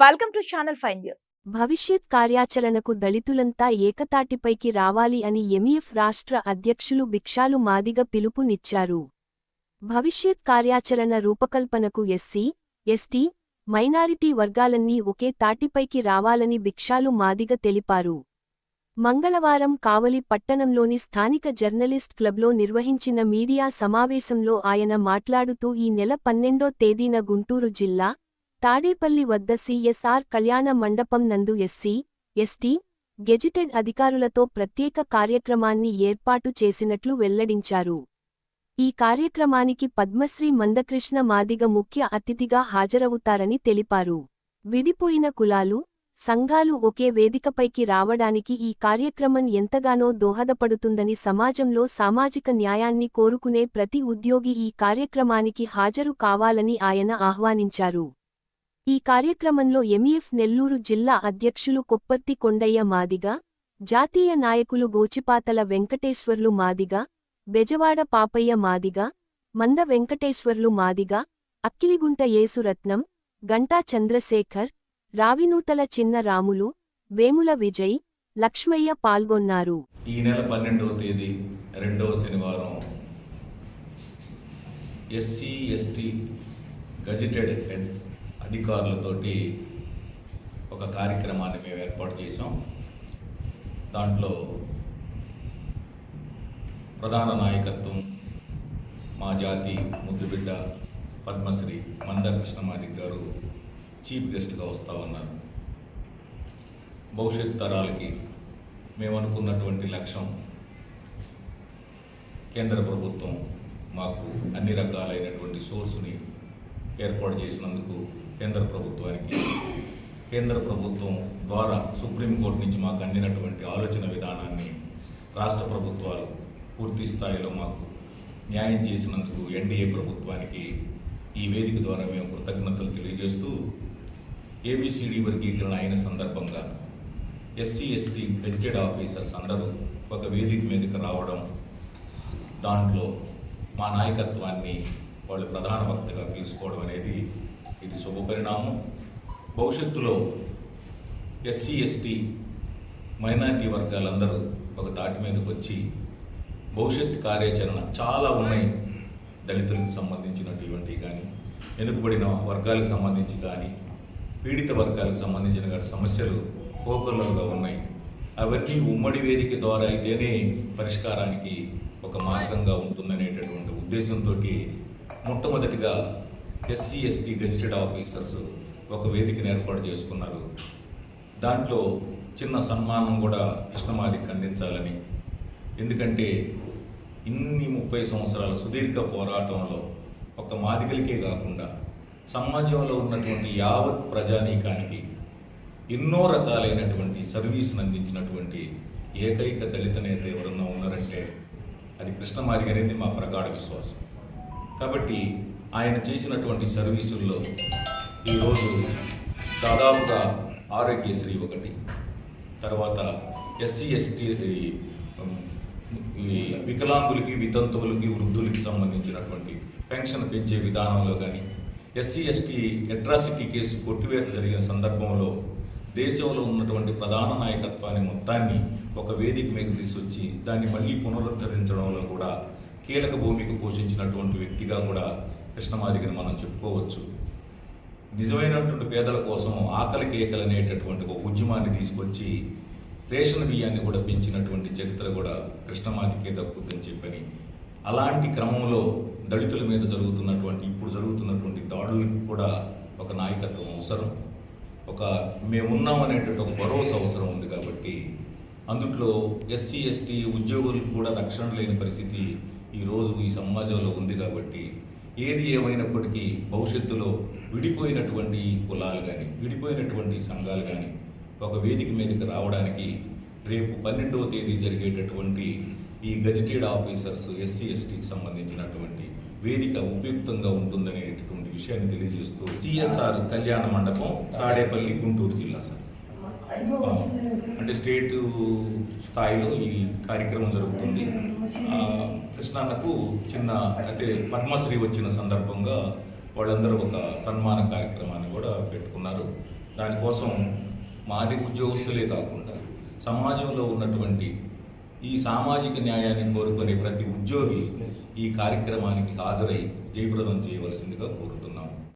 Welcome to channel five news భవిష్యత్ కార్యాచరణకు దళితులంతా ఏకతాటిపైకి రావాలి అని ఎంఈఎఫ్ రాష్ట్ర అధ్యక్షులు భిక్షాలు మాదిగ పిలుపునిచ్చారు. భవిష్యత్ కార్యాచరణ రూపకల్పనకు ఎస్సీ ఎస్టీ మైనారిటీ వర్గాలన్నీ ఒకే తాటిపైకి రావాలని భిక్షాలు మాదిగ తెలిపారు. మంగళవారం కావలి పట్టణంలోని స్థానిక జర్నలిస్ట్ క్లబ్లో నిర్వహించిన మీడియా సమావేశంలో ఆయన మాట్లాడుతూ ఈ నెల పన్నెండో తేదీన గుంటూరు జిల్లా తాడేపల్లి వద్ద సీఎస్ఆర్ కళ్యాణ మండపం నందు ఎస్సీ ఎస్టీ గెజిటెడ్ అధికారులతో ప్రత్యేక కార్యక్రమాన్ని ఏర్పాటు చేసినట్లు వెల్లడించారు. ఈ కార్యక్రమానికి పద్మశ్రీ మందకృష్ణ మాదిగ ముఖ్య అతిథిగా హాజరవుతారని తెలిపారు. విడిపోయిన కులాలు సంఘాలు ఒకే వేదికపైకి రావడానికి ఈ కార్యక్రమం ఎంతగానో దోహదపడుతుందని సమాజంలో సామాజిక న్యాయాన్ని కోరుకునే ప్రతి ఉద్యోగి ఈ కార్యక్రమానికి హాజరు కావాలని ఆయన ఆహ్వానించారు. ఈ కార్యక్రమంలో ఎంఈఎఫ్ నెల్లూరు జిల్లా అధ్యక్షులు కొప్పర్తి కొండయ్య మాదిగ జాతీయ నాయకులు గోచిపాతల వెంకటేశ్వర్లు మాదిగ బెజవాడ పాపయ్య మాదిగ మంద వెంకటేశ్వర్లు మాదిగ అక్కిలిగుంట యేసురత్నం గంటా చంద్రశేఖర్ రావినూతల చిన్న రాములు వేముల విజయ్ లక్ష్మయ్య పాల్గొన్నారు. ఈ నెల పన్నెండవ తేదీ రెండవ శనివారం. ఎస్సీ ఎస్టీ గజిటెడ్ అధికారులతోటి ఒక కార్యక్రమాన్ని మేము ఏర్పాటు చేసాం దాంట్లో ప్రధాన నాయకత్వం మా జాతి ముద్దుబిడ్డ పద్మశ్రీ మంద కృష్ణమాదిక్ గారు చీఫ్ గెస్ట్గా వస్తూ ఉన్నారు భవిష్యత్ తరాలకి మేము అనుకున్నటువంటి లక్ష్యం కేంద్ర ప్రభుత్వం మాకు అన్ని రకాలైనటువంటి సోర్స్ని ఏర్పాటు చేసినందుకు కేంద్ర ప్రభుత్వానికి కేంద్ర ప్రభుత్వం ద్వారా సుప్రీంకోర్టు నుంచి మాకు అందినటువంటి ఆలోచన విధానాన్ని రాష్ట్ర ప్రభుత్వాలు పూర్తి స్థాయిలో మాకు న్యాయం చేసినందుకు ఎన్డీఏ ప్రభుత్వానికి ఈ వేదిక ద్వారా మేము కృతజ్ఞతలు తెలియజేస్తూ ఏబిసిడి వర్గీకరణ అయిన సందర్భంగా ఎస్సీ ఎస్టీ గెజిటెడ్ ఆఫీసర్స్ అందరూ ఒక వేదిక మీదకి రావడం దాంట్లో మా నాయకత్వాన్ని వాళ్ళు ప్రధాన వక్తగా తీసుకోవడం అనేది ఇది శుభ పరిణామం. భవిష్యత్తులో ఎస్సీ ఎస్టీ మైనారిటీ వర్గాలందరూ ఒక తాటి మీదకి వచ్చి భవిష్యత్ కార్యాచరణ చాలా ఉన్నాయి. దళితులకు సంబంధించినటువంటివి కానీ వెనుకబడిన వర్గాలకు సంబంధించి కానీ పీడిత వర్గాలకు సంబంధించిన కానీ సమస్యలు కోకొల్లలుగా ఉన్నాయి. అవన్నీ ఉమ్మడి వేదిక ద్వారా అయితేనే పరిష్కారానికి ఒక మార్గంగా ఉంటుందనేటటువంటి ఉద్దేశంతో మొట్టమొదటిగా ఎస్సీ ఎస్టీ గెజిటెడ్ ఆఫీసర్స్ ఒక వేదికను ఏర్పాటు చేసుకున్నారు. దాంట్లో చిన్న సన్మానం కూడా కృష్ణమాదికి అందించాలని. ఎందుకంటే ఇన్ని ముప్పై సంవత్సరాల సుదీర్ఘ పోరాటంలో ఒక మాదిగలికే కాకుండా సమాజంలో ఉన్నటువంటి యావత్ ప్రజానీకానికి ఎన్నో రకాలైనటువంటి సర్వీసును అందించినటువంటి ఏకైక దళిత నేత ఎవరన్నా ఉన్నారంటే అది కృష్ణమాదిగనేది మా ప్రగాఢ విశ్వాసం. కాబట్టి ఆయన చేసినటువంటి సర్వీసుల్లో ఈరోజు దాదాపుగా ఆరోగ్యశ్రీ ఒకటి తర్వాత ఎస్సీ ఎస్టీ ఈ వికలాంగులకి వితంతువులకి వృద్ధులకి సంబంధించినటువంటి పెన్షన్ పెంచే విధానంలో కానీ ఎస్సీ ఎస్టీ అట్రాసిటీ కేసు కొట్టివేత జరిగిన సందర్భంలో దేశంలో ఉన్నటువంటి ప్రధాన నాయకత్వాన్ని మొత్తాన్ని ఒక వేదిక మీద తీసుకొచ్చి దాన్ని మళ్ళీ పునరుద్ధరించడంలో కూడా కీలక భూమిక పోషించినటువంటి వ్యక్తిగా కూడా కృష్ణమాదిగని మనం చెప్పుకోవచ్చు. నిజమైనటువంటి పేదల కోసం ఆకలి కేకలు అనేటటువంటి ఒక ఉద్యమాన్ని తీసుకొచ్చి రేషన్ బియ్యాన్ని కూడా పెంచినటువంటి చరిత్ర కూడా కృష్ణమాదికే దక్కుతుందని చెప్పని అలాంటి క్రమంలో దళితుల మీద జరుగుతున్నటువంటి ఇప్పుడు జరుగుతున్నటువంటి దాడులకు కూడా ఒక నాయకత్వం అవసరం. ఒక మేమున్నాం అనేటువంటి ఒక భరోసా అవసరం ఉంది కాబట్టి అందుట్లో ఎస్సీ ఎస్టీ ఉద్యోగులకు కూడా రక్షణ లేని పరిస్థితి ఈరోజు ఈ సమాజంలో ఉంది కాబట్టి ఏది ఏమైనప్పటికీ భవిష్యత్తులో విడిపోయినటువంటి కులాలు కానీ విడిపోయినటువంటి సంఘాలు కానీ ఒక వేదిక మీదకి రావడానికి రేపు పన్నెండవ తేదీ జరిగేటటువంటి ఈ గజిటెడ్ ఆఫీసర్స్ ఎస్సీ ఎస్టీకి సంబంధించినటువంటి వేదిక ఉపయుక్తంగా ఉంటుందనేటటువంటి విషయాన్ని తెలియజేస్తూ సిఎస్ఆర్ కళ్యాణ మండపం తాడేపల్లి గుంటూరు జిల్లా సార్. అంటే స్టేట్ స్థాయిలో ఈ కార్యక్రమం జరుగుతుంది. కృష్ణన్నకు చిన్న అయితే పద్మశ్రీ వచ్చిన సందర్భంగా వాళ్ళందరూ ఒక సన్మాన కార్యక్రమాన్ని కూడా పెట్టుకున్నారు. దానికోసం మాది ఉద్యోగస్తులే కాకుండా సమాజంలో ఉన్నటువంటి ఈ సామాజిక న్యాయాన్ని కోరుకునే ప్రతి ఉద్యోగి ఈ కార్యక్రమానికి హాజరై జయప్రదం చేయవలసిందిగా కోరుతున్నాము.